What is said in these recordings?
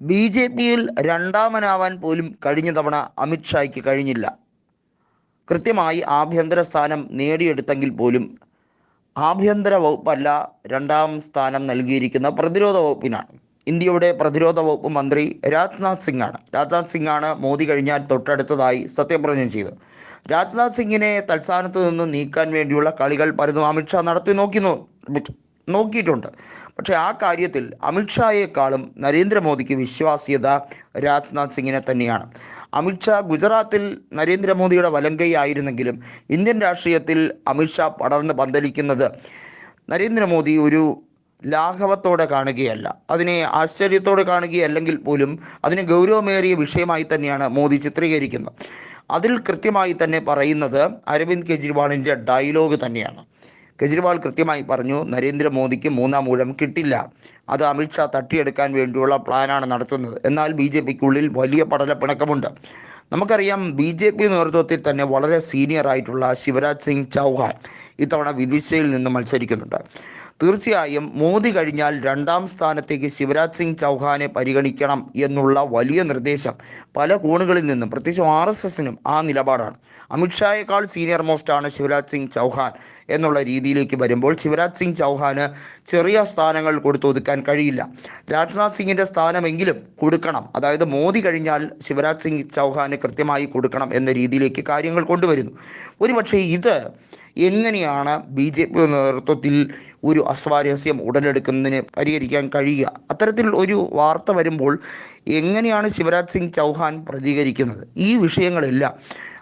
B J പിയിൽ രണ്ടാമനാവാൻ പോലും കഴിഞ്ഞ തവണ അമിത്ഷായ്ക്ക് കഴിഞ്ഞില്ല. കൃത്യമായി ആഭ്യന്തര സ്ഥാനം നേടിയെടുത്തെങ്കിൽ പോലും ആഭ്യന്തര വകുപ്പല്ല രണ്ടാം സ്ഥാനം നൽകിയിരിക്കുന്ന പ്രതിരോധ വകുപ്പിനാണ്. ഇന്ത്യയുടെ പ്രതിരോധ വകുപ്പ് മന്ത്രി രാജ്നാഥ് സിംഗാണ്. രാജ്നാഥ് സിംഗാണ് മോദി കഴിഞ്ഞാൽ തൊട്ടടുത്തതായി സത്യപ്രതിജ്ഞ ചെയ്തത്. രാജ്നാഥ് സിംഗിനെ തൽസ്ഥാനത്ത് നിന്ന് നീക്കാൻ വേണ്ടിയുള്ള കളികൾ പലതും അമിത്ഷാ നടത്തി നോക്കി നോ- നോക്കിയിട്ടുണ്ട്. പക്ഷേ ആ കാര്യത്തിൽ അമിത്ഷായേക്കാളും നരേന്ദ്രമോദിക്ക് വിശ്വാസ്യത രാജ്നാഥ് സിംഗിനെ തന്നെയാണ്. അമിത്ഷാ ഗുജറാത്തിൽ നരേന്ദ്രമോദിയുടെ വലങ്കൈ ആയിരുന്നെങ്കിലും ഇന്ത്യൻ രാഷ്ട്രീയത്തിൽ അമിത്ഷാ പടർന്ന് പന്തലിക്കുന്നത് നരേന്ദ്രമോദി ഒരു ലാഘവത്തോടെ കാണുകയല്ല. അതിനെ ആശ്ചര്യത്തോടെ കാണുകയല്ലെങ്കിൽ പോലും അതിനെ ഗൗരവമേറിയ വിഷയമായി തന്നെയാണ് മോദി ചിത്രീകരിക്കുന്നത്. അതിൽ കൃത്യമായി തന്നെ പറയുന്നത് അരവിന്ദ് കെജ്രിവാളിന്റെ ഡയലോഗ് തന്നെയാണ്. കെജ്രിവാൾ കൃത്യമായി പറഞ്ഞു നരേന്ദ്രമോദിക്ക് മൂന്നാം ഊഴം കിട്ടില്ല. അത് അമിത്ഷാ തട്ടിയെടുക്കാൻ വേണ്ടിയുള്ള പ്ലാനാണ് നടത്തുന്നത്. എന്നാൽ ബി ജെ പിക്കുള്ളിൽ വലിയ പടലപ്പിണക്കമുണ്ട്. നമുക്കറിയാം ബി ജെ പി നേതൃത്വത്തിൽ തന്നെ വളരെ സീനിയർ ആയിട്ടുള്ള ശിവരാജ് സിംഗ് ചൗഹാൻ ഇത്തവണ വിദിശയിൽ നിന്ന് മത്സരിക്കുന്നുണ്ട്. തീർച്ചയായും മോദി കഴിഞ്ഞാൽ രണ്ടാം സ്ഥാനത്തേക്ക് ശിവരാജ് സിംഗ് ചൗഹാനെ പരിഗണിക്കണം എന്നുള്ള വലിയ നിർദ്ദേശം പല കോണുകളിൽ നിന്നും പ്രത്യേകിച്ചും ആർ എസ് എസിനും ആ നിലപാടാണ്. അമിത്ഷായേക്കാൾ സീനിയർ മോസ്റ്റ് ആണ് ശിവരാജ് സിംഗ് ചൗഹാൻ എന്നുള്ള രീതിയിലേക്ക് വരുമ്പോൾ ശിവരാജ് സിംഗ് ചൗഹാന് ചെറിയ സ്ഥാനങ്ങൾ കൊടുത്തു ഒതുക്കാൻ കഴിയില്ല. രാജ്നാഥ് സിംഗിന്റെ സ്ഥാനമെങ്കിലും കൊടുക്കണം. അതായത് മോദി കഴിഞ്ഞാൽ ശിവരാജ് സിംഗ് ചൗഹാന് കൃത്യമായി കൊടുക്കണം എന്ന രീതിയിലേക്ക് കാര്യങ്ങൾ കൊണ്ടുവരുന്നു. ഒരുപക്ഷെ ഇത് എങ്ങനെയാണ് ബി ജെ പി നേതൃത്വത്തിൽ ഒരു അസ്വാരസ്യം ഉടലെടുക്കുന്നതിന് പരിഹരിക്കാൻ കഴിയുക? അത്തരത്തിൽ ഒരു വാർത്ത വരുമ്പോൾ എങ്ങനെയാണ് ശിവരാജ് സിംഗ് ചൗഹാൻ പ്രതികരിക്കുന്നത്? ഈ വിഷയങ്ങളെല്ലാം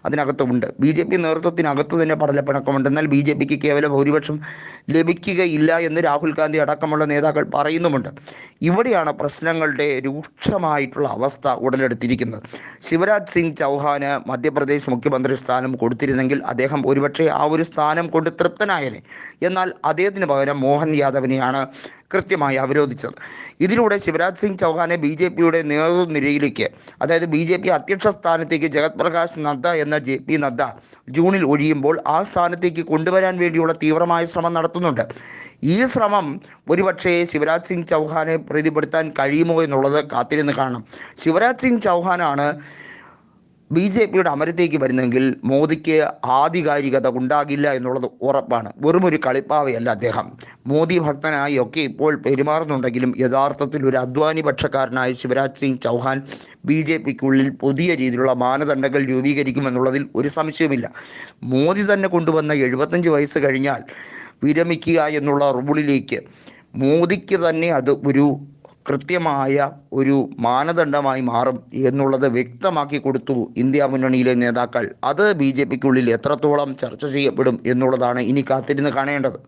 അതിനകത്തുമുണ്ട്. ബി ജെ പി നേതൃത്വത്തിനകത്ത് തന്നെ പടലപ്പിണക്കമുണ്ട്. എന്നാൽ ബി ജെ പിക്ക് കേവല ഭൂരിപക്ഷം ലഭിക്കുകയില്ല എന്ന് രാഹുൽ ഗാന്ധി അടക്കമുള്ള നേതാക്കൾ പറയുന്നുമുണ്ട്. ഇവിടെയാണ് പ്രശ്നങ്ങളുടെ രൂക്ഷമായിട്ടുള്ള അവസ്ഥ ഉടലെടുത്തിരിക്കുന്നത്. ശിവരാജ് സിംഗ് ചൗഹാന് മധ്യപ്രദേശ് മുഖ്യമന്ത്രി സ്ഥാനം കൊടുത്തിരുന്നെങ്കിൽ അദ്ദേഹം ഒരുപക്ഷെ ആ ഒരു സ്ഥാനം കൊണ്ട് തൃപ്തനായനെ. എന്നാൽ അദ്ദേഹത്തിന് പകരം മോഹൻ യാദവിനെയാണ് കൃത്യമായി അവരോധിച്ചത്. ഇതിലൂടെ ശിവരാജ് സിംഗ് ചൗഹാനെ ബി ജെ പിയുടെ നേതൃനിരയിലേക്ക് അതായത് ബി ജെ പി അധ്യക്ഷ സ്ഥാനത്തേക്ക് ജഗത് പ്രകാശ് നദ്ദ എന്ന ജെ പി നദ്ദ ജൂണിൽ ഒഴിയുമ്പോൾ ആ സ്ഥാനത്തേക്ക് കൊണ്ടുവരാൻ വേണ്ടിയുള്ള തീവ്രമായ ശ്രമം നടത്തുന്നുണ്ട്. ഈ ശ്രമം ഒരുപക്ഷേ ശിവരാജ് സിംഗ് ചൗഹാനെ പ്രീതിപ്പെടുത്താൻ കഴിയുമോ എന്നുള്ളത് കാത്തിരുന്ന് കാണാം. ശിവരാജ് സിംഗ് ചൗഹാനാണ് ബി ജെ പിയുടെ അമരത്തേക്ക് വരുന്നെങ്കിൽ മോദിക്ക് ആധികാരികത ഉണ്ടാകില്ല എന്നുള്ളത് ഉറപ്പാണ്. വെറുമൊരു കളിപ്പാവയല്ല അദ്ദേഹം. മോദി ഭക്തനായി ഒക്കെ ഇപ്പോൾ പെരുമാറുന്നുണ്ടെങ്കിലും യഥാർത്ഥത്തിൽ ഒരു അധ്വാനി പക്ഷക്കാരനായ ശിവരാജ് സിംഗ് ചൗഹാൻ ബി ജെ പിക്കുള്ളിൽ പുതിയ രീതിയിലുള്ള മാനദണ്ഡങ്ങൾ രൂപീകരിക്കുമെന്നുള്ളതിൽ ഒരു സംശയവുമില്ല. മോദി തന്നെ കൊണ്ടുവന്ന എഴുപത്തഞ്ച് വയസ്സ് കഴിഞ്ഞാൽ വിരമിക്കുക എന്നുള്ള റൂളിലേക്ക് മോദിക്ക് തന്നെ അത് ഒരു കൃത്യമായ ഒരു മാനദണ്ഡമായി മാറും എന്നുള്ളത് വ്യക്തമാക്കി കൊടുത്തു ഇന്ത്യ മുന്നണിയിലെ നേതാക്കൾ. അത് ബി ജെ പിക്കുള്ളിൽ എത്രത്തോളം ചർച്ച ചെയ്യപ്പെടും എന്നുള്ളതാണ് ഇനി കാത്തിരുന്ന് കാണേണ്ടത്.